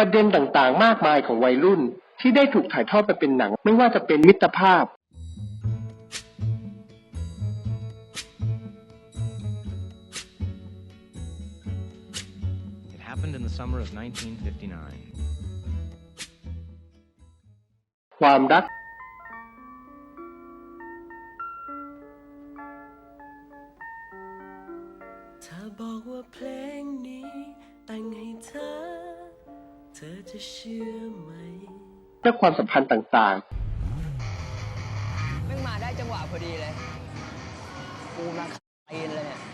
ประเด็นต่างๆ มากมายของวัยรุ่น ที่ได้ถูกถ่ายทอดไปเป็นหนัง ไม่ว่าจะเป็นมิตรภาพ It happened in the summer of 1959. ความรักถ้าบอกว่าเพลงนี้แต่งให้เธอ และความสัมพันธ์ต่างแม่งมาได้จังหวะพอดีเลยกูมาเอ็นเลยเนี่ยๆ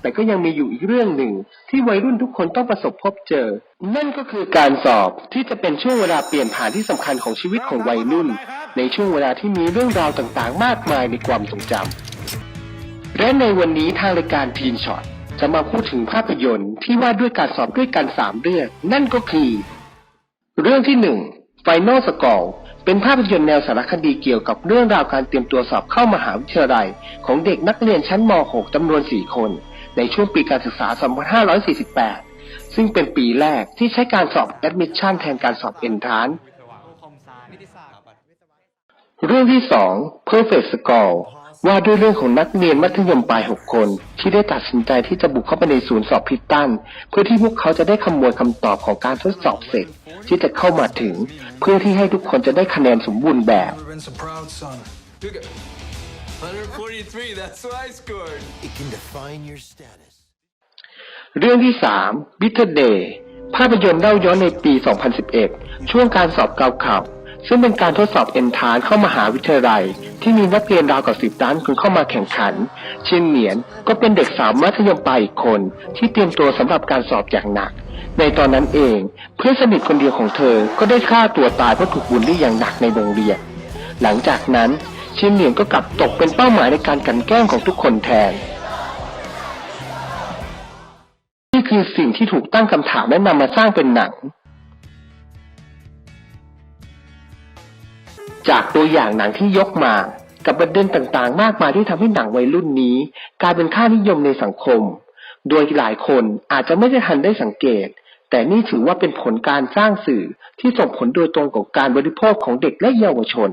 แต่ก็ยังมีอยู่อีกเรื่องหนึ่งที่วัยรุ่นทุกคนต้องประสบพบเจอ นั่นก็คือการสอบที่จะเป็นช่วงเวลาเปลี่ยนผ่านที่สำคัญของชีวิตของวัยรุ่น ในช่วงเวลาที่มีเรื่องราวต่างๆ มากมายในความทรงจำและในวันนี้ทางรายการทีนช็อตจะมาพูดถึงภาพยนตร์ที่ว่าด้วยการสอบด้วยกันสามเรื่อง นั่นก็คือ เรื่องที่หนึ่ง Final Score เป็นภาพยนตร์แนวสารคดีเกี่ยวกับเรื่องราวการเตรียมตัวสอบเข้ามหาวิทยาลัย ของเด็กนักเรียนชั้นม .6 จำนวน 4 คน ในช่วงปีการศึกษา 2548 ซึ่งเป็นปีแรกที่ใช้การสอบ Admission แทนการสอบ Entrance เรื่องที่ 2 Perfect Score ว่าด้วยเรื่องของนักเรียนมัธยมปลาย 6 คน ที่ได้ตัดสินใจที่จะบุกเข้าไปในศูนย์สอบพิตตัน เพื่อที่พวกเขาจะได้ขโมยคำตอบของการทดสอบเสร็จ ที่จะเข้ามาถึง เพื่อที่ให้ทุกคนจะได้คะแนนสมบูรณ์แบบ Never been so proud, son. Look at 143. That's what I scored. It can define your status. เรื่องที่ 3 Bitter Day ภาพยนตร์เล่าย้อนในปี 2011 ช่วงการสอบเกาขับ ซึ่งเป็นการทดสอบเอนทานเข้ามหาวิทยาลัย ที่มีนักเรียนราวกับสิบล้านคนเข้ามาแข่งขัน เช่นเหนียนก็เป็นเด็กสาวมัธยมปลายอีกคน ที่เตรียมตัวสำหรับการสอบอย่างหนัก ในตอนนั้นเองเพื่อนสนิทคนเดียวของเธอก็ได้ฆ่าตัวตายเพราะถูกบูลลี่อย่างหนักในโรงเรียน หลังจากนั้นเชนเหนียนก็กลับตกเป็นเป้าหมายในการกันแกล้งของทุกคนแทนนี่คือสิ่งที่ถูกตั้งคำถามและนำมาสร้างเป็นหนัง จากตัวอย่างหนังที่ยกมา กับประเด็นต่างๆ มากมายที่ทำให้หนังวัยรุ่นนี้ กลายเป็นค่านิยมในสังคม โดยหลายคนอาจจะไม่ได้ทันได้สังเกต แต่นี่ถือว่าเป็นผลการสร้างสื่อที่ส่งผลโดยตรงกับการบริโภคของเด็กและเยาวชน